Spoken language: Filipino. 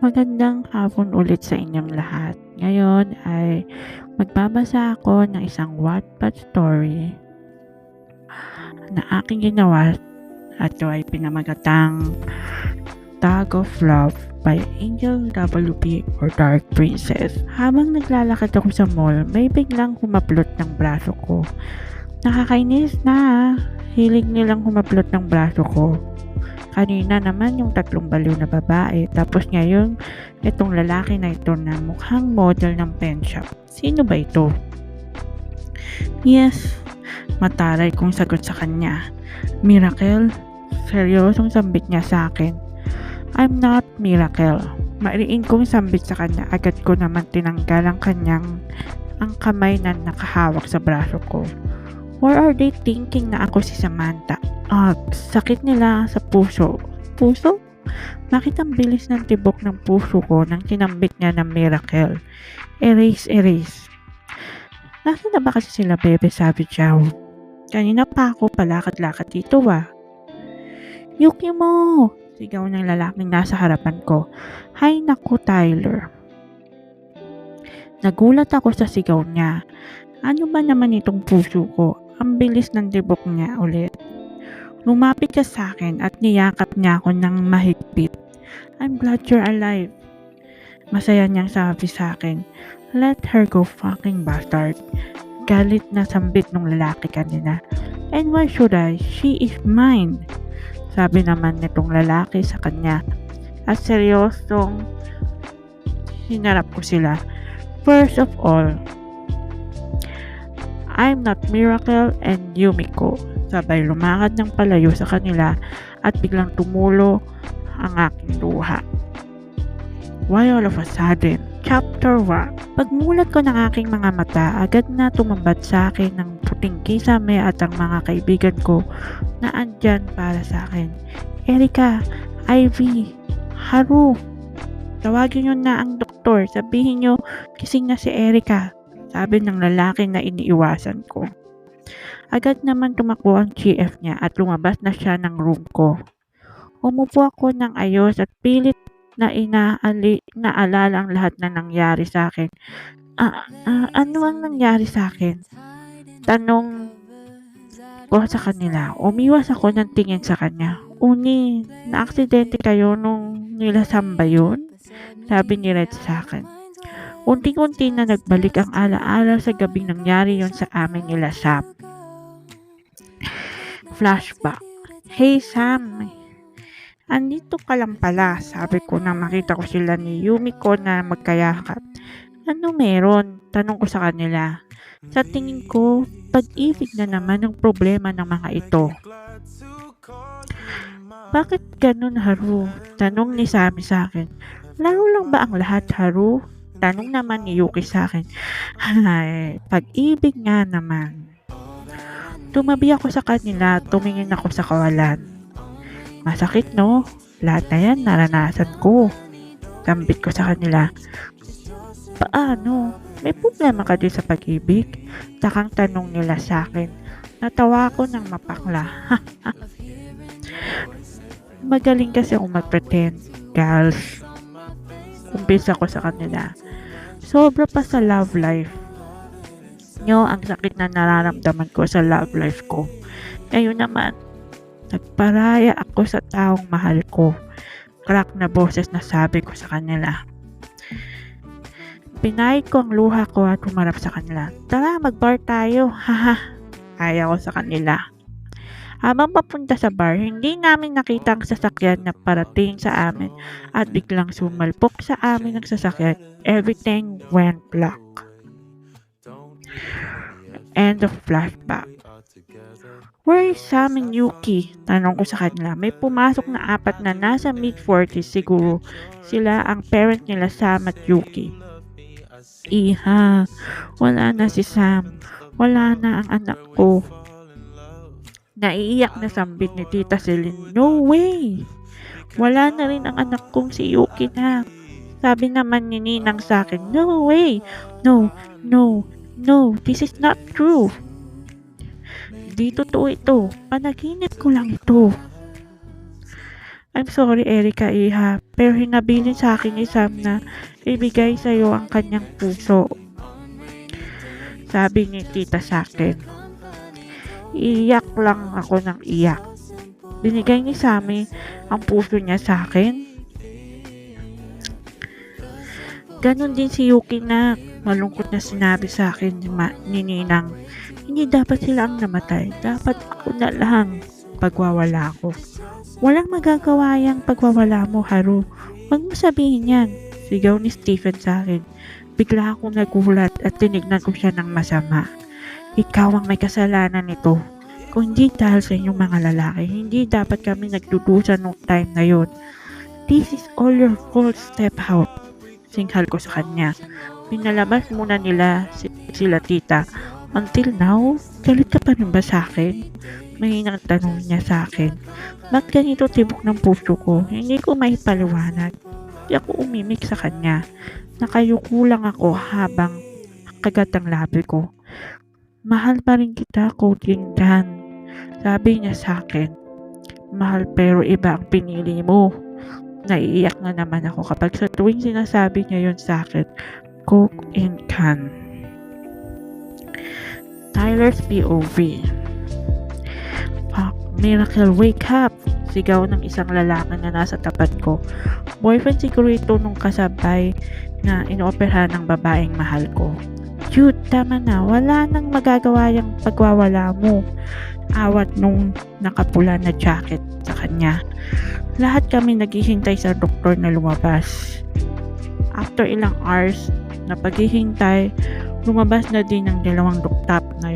Magandang hapon ulit sa inyong lahat. Ngayon ay magbabasa ako ng isang Wattpad story na aking ginawa at ito ay pinamagatang Tag of Love by Angel WP or Dark Princess. Habang naglalakad ako sa mall, may biglang humaplot ng braso ko. Nakakainis na. Hilig nilang humaplot ng braso ko. Kanina naman yung tatlong baliw na babae. Tapos ngayon, itong lalaki na ito na mukhang model ng pen shop. Sino ba ito? Yes, mataray kong sagot sa kanya. Miracle? Seryosong sambit niya sa akin. I'm not Miracle. Mariin kong sambit sa kanya. Agad ko naman tinanggal ang kanyang ang kamay na nakahawak sa braso ko. Or are they thinking na ako si Samantha? Ah, sakit nila sa puso. Puso? Bakit ang bilis ng tibok ng puso ko nang tinambit niya ng miracle? Erase, erase. Nasaan na ba kasi sila Bebe Sabi Chow? Kanina pa ako palakad-lakad dito ah. Yuki mo! Sigaw ng lalaking nasa harapan ko. Hay naku Tyler. Nagulat ako sa sigaw niya. Ano ba naman itong puso ko? Ang bilis ng tibok niya ulit. Lumapit siya sa akin at niyakap niya ako ng mahigpit. I'm glad you're alive. Masaya niyang sabi sa akin, Let her go fucking bastard. Galit na sambit ng lalaki kanina. And why should I? She is mine. Sabi naman nitong lalaki sa kanya. At seryosong hinarap ko sila. First of all, I'm not Miracle and Yumiko. Sabay lumakad ng palayo sa kanila at biglang tumulo ang aking luha. Why all of a sudden? Chapter 1 Pagmulat ko ng aking mga mata, agad na tumambat sa akin ng puting kisame at ang mga kaibigan ko na andyan para sa akin. Erika, Ivy, Haru, tawagin nyo na ang doktor. Sabihin nyo, kising na si Erika. Sabi ng lalaki na iniiwasan ko. Agad naman tumakbo ang GF niya at lumabas na siya ng room ko. Umupo ako ng ayos at pilit na inaali, naalala ang lahat na nangyari sa akin. Ah, ah, ano ang nangyari sa akin? Tanong ko sa kanila. Umiwas ako ng tingin sa kanya. Uni, na-aksidente kayo nung nilasam ba yun? Sabi ni Red sa akin. Unti-unti na nagbalik ang alaala sa gabing nangyari yon sa amin nila Sam. Flashback. Hey Sam, andito ka lang pala, sabi ko nang makita ko sila ni Yumiko na magkayakap. Ano meron? Tanong ko sa kanila. Sa tingin ko, pag-ibig na naman ang problema ng mga ito. Bakit ganun, Haru? Tanong ni Sammy sa akin. Laro lang ba ang lahat, Haru? Tanong naman ni Yuki sa akin. Ay, pag-ibig nga naman. Tumabi ako sa kanila, tumingin ako sa kawalan. Masakit no? Lahat na yan naranasan ko. Gambit ko sa kanila. Paano? May problema ka din sa pag-ibig? Takang tanong nila sa akin. Natawa ako ng mapakla. Magaling kasi akong mag-pretend, girls. Umpisa ko sa kanila. Sobra pa sa love life nyo ang sakit na nararamdaman ko sa love life ko. Ngayon naman, nagparaya ako sa taong mahal ko. Crack na boses na sabi ko sa kanila. Pinahid ko ang luha ko at humarap sa kanila. Tara, mag-bar tayo. Haha. Ayaw ko sa kanila. Habang papunta sa bar, hindi namin nakita ang sasakyan na parating sa amin at biglang sumalpok sa amin ang sasakyan. Everything went black. End of flashback. Where is Sam and Yuki? Tanong ko sa kanila. May pumasok na apat na nasa mid-40s siguro. Sila ang parent nila Sam at Yuki. Iha, wala na si Sam. Wala na ang anak ko. Naiiyak na sambit ni Tita Celine. No way! Wala na rin ang anak kong si Yuki na. Sabi naman ni Ninang sa akin, No way! No, no, no, this is not true. Di totoo ito. Panaginip ko lang ito. I'm sorry, Erica Iha, pero hinabilin sa akin ni Sam na ibigay sa'yo ang kanyang puso. Sabi ni tita sa akin. Iyak lang ako ng iyak. Binigay ni Sammy ang puso niya sa akin. Ganon din si Yuki na malungkot na sinabi sa akin ni, Ma- ni Ninang. Hindi dapat sila ang namatay. Dapat ako na lang pagwawala ko. Walang magagawa yung pagwawala mo, Haru. Huwag mo sabihin yan. Sigaw ni Stephen sa akin. Bigla akong nagulat at tinignan ko siya ng masama. Ikaw ang may kasalanan nito. Kung hindi dahil sa inyong mga lalaki, hindi dapat kami nagdudusa nung time na yun. This is all your fault, step out. Singhal ko sa kanya. Pinalabas muna nila si- sila tita. Until now, galit ka pa rin ba sa akin? Mahinang tanong niya sa akin. Ba't ganito tibok ng puso ko? Hindi ko maipaliwanag. Hindi ako umimik sa kanya. Nakayuko lang ako habang kagat ang labi ko. Mahal pa rin kita, Coaching Dan. Sabi niya sa akin. Mahal pero iba ang pinili mo. Naiiyak na naman ako kapag sa tuwing sinasabi niya yon sa akin. Coke and can. Tyler's POV. Fuck, miracle wake up! Sigaw ng isang lalaki na nasa tapat ko. Boyfriend siguro ito nung kasabay na inooperahan ng babaeng mahal ko. Dude, tama na. Wala nang magagawa yung pagwawala mo. Awat nung nakapula na jacket sa kanya. Lahat kami naghihintay sa doktor na lumabas. After ilang hours na paghihintay, lumabas na din ang dalawang doktap na